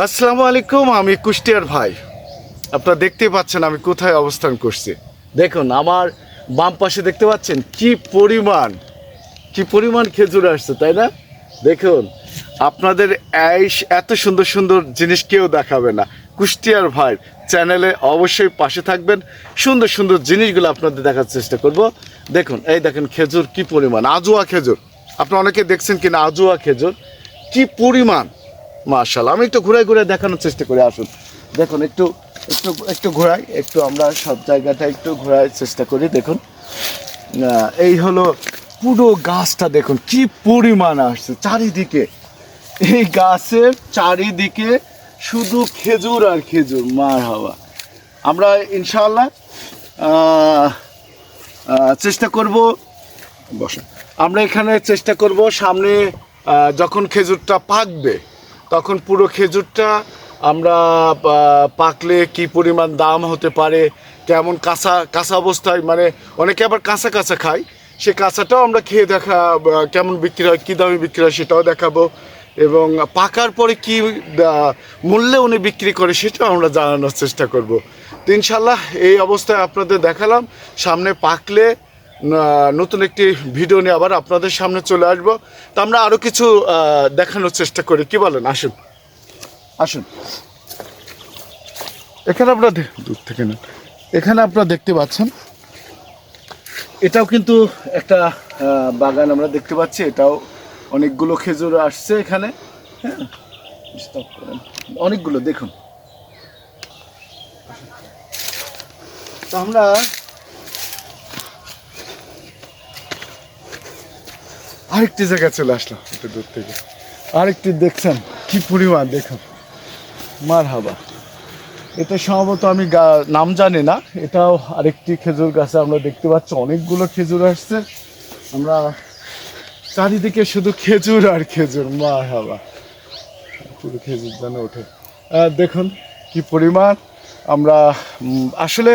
আসসালামু আলাইকুম, আমি কুষ্টিয়ার ভাই। আপনারা দেখতে পাচ্ছেন আমি কোথায় অবস্থান করছি। দেখুন, আমার বাম পাশে দেখতে পাচ্ছেন কি পরিমাণ কি পরিমাণ খেজুর আসছে, তাই না? দেখুন, আপনাদের এই এত সুন্দর সুন্দর জিনিস কেউ দেখাবে না। কুষ্টিয়ার ভাই চ্যানেলে অবশ্যই পাশে থাকবেন। সুন্দর সুন্দর জিনিসগুলো আপনাদের দেখার চেষ্টা করব। দেখুন, এই দেখেন খেজুর কি পরিমাণ, আজুয়া খেজুর। আপনারা অনেকে দেখছেন কিনা আজুয়া খেজুর। কি পরিমাণ মার্শাল আমি একটু ঘুরে ঘুরে দেখানোর চেষ্টা করি আসুন। দেখুন একটু একটু একটু ঘোরাই একটু আমরা সব জায়গাটা একটু ঘোরার চেষ্টা করি দেখুন। এই হলো পুরো গাছটা দেখুন কি পরিমাণ আসছে চারিদিকে। এই গাছের চারিদিকে শুধু খেজুর আর খেজুর মার হাওয়া। আমরা আহ, চেষ্টা করব বসেন। আমরা এখানে চেষ্টা করব সামনে যখন খেজুরটা পাকবে তখন পুরো খেজুরটা আমরা পাকলে কি পরিমাণ দাম হতে পারে, কেমন কাঁচা কাঁচা অবস্থায় মানে অনেকে আবার কাঁচা কাঁচা খায়। সে কাঁচাটাও আমরা খেয়ে দেখা কেমন বিক্রি হয়, কী দামে বিক্রি হয় সেটাও দেখাবো। এবং পাকার পরে কি মূল্যে উনি বিক্রি করে সেটাও আমরা জানানোর চেষ্টা করব। তো ইনশাল্লাহ এই অবস্থায় আপনাদের দেখালাম। সামনে পাকলে নতুন একটি ভিডিও নিয়ে আবার আপনাদের সামনে চলে আসব। তো আমরা আরও কিছু দেখানোর চেষ্টা করি। কি বলেন? আসুন। আসুন। এখানে আপনারা দূর থেকে নেন। এখানে আপনারা দেখতে পাচ্ছেন, এটাও কিন্তু একটা বাগান আমরা দেখতে পাচ্ছি। এটাও অনেকগুলো খেজুর আসছে এখানে। হ্যাঁ অনেকগুলো, দেখুন। তো আমরা আরেকটি জায়গায় চলে আসলাম একটু দূর থেকে। আরেকটি দেখছেন, কি পরিমাণ দেখুন। মার হাবা এটা সম্ভবত আমি নাম জানি না। এটাও আরেকটি খেজুর গাছে আমরা দেখতে পাচ্ছি, অনেকগুলো খেজুর আসছে। আমরা চারিদিকে শুধু খেজুর আর খেজুর মার হাবা পুরো খেজুর যেন ওঠে। দেখুন কি পরিমাণ। আমরা আসলে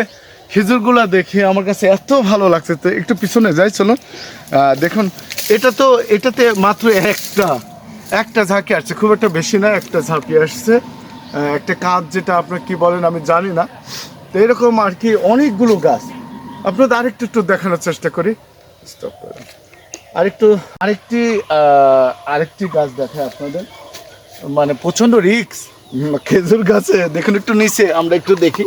খেজুরগুলো দেখে আমার কাছে এত ভালো লাগছে। তো একটু পিছনে যাই, চলুন। দেখুন এটা তো এটাতে মাত্র একটা একটা ঝাঁকি আসছে। খুব একটা বেশি না, একটা ঝাঁকি আসছে। একটা কাজ যেটা আপনার কি বলেন আমি জানি না। তো এরকম আর কি অনেকগুলো গাছ। আপনাদের আরেকটু একটু দেখানোর চেষ্টা করি। আরেকটু, আরেকটি আরেকটি গাছ দেখায় আপনাদের। মানে প্রচণ্ড রিক্স খেজুর গাছে, দেখুন একটু নিচে, আমরা একটু দেখি।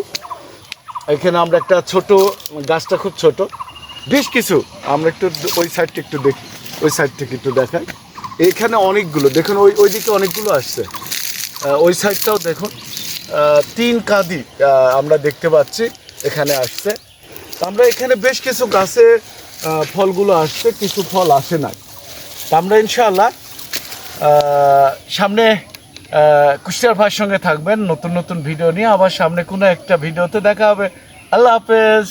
এখানে আমরা একটা ছোট, গাছটা খুব ছোট। বেশ কিছু, আমরা একটু ওই সাইডটা একটু দেখি। ওই সাইড থেকে একটু দেখাই এখানে অনেকগুলো, দেখুন ওই ওইদিকে অনেকগুলো আসছে। ওই সাইডটাও দেখুন। তিন কাঁদি আমরা দেখতে পাচ্ছি, এখানে আসছে। আমরা এখানে বেশ কিছু গাছে ফলগুলো আসছে, কিছু ফল আসে না আমরা ইনশাআল্লাহ সামনে কুষ্টিয়ার ভাইয়ের সঙ্গে থাকবেন। নতুন নতুন ভিডিও নিয়ে আবার সামনে কোনো একটা ভিডিওতে দেখা হবে। আল্লাহ হাফেজ।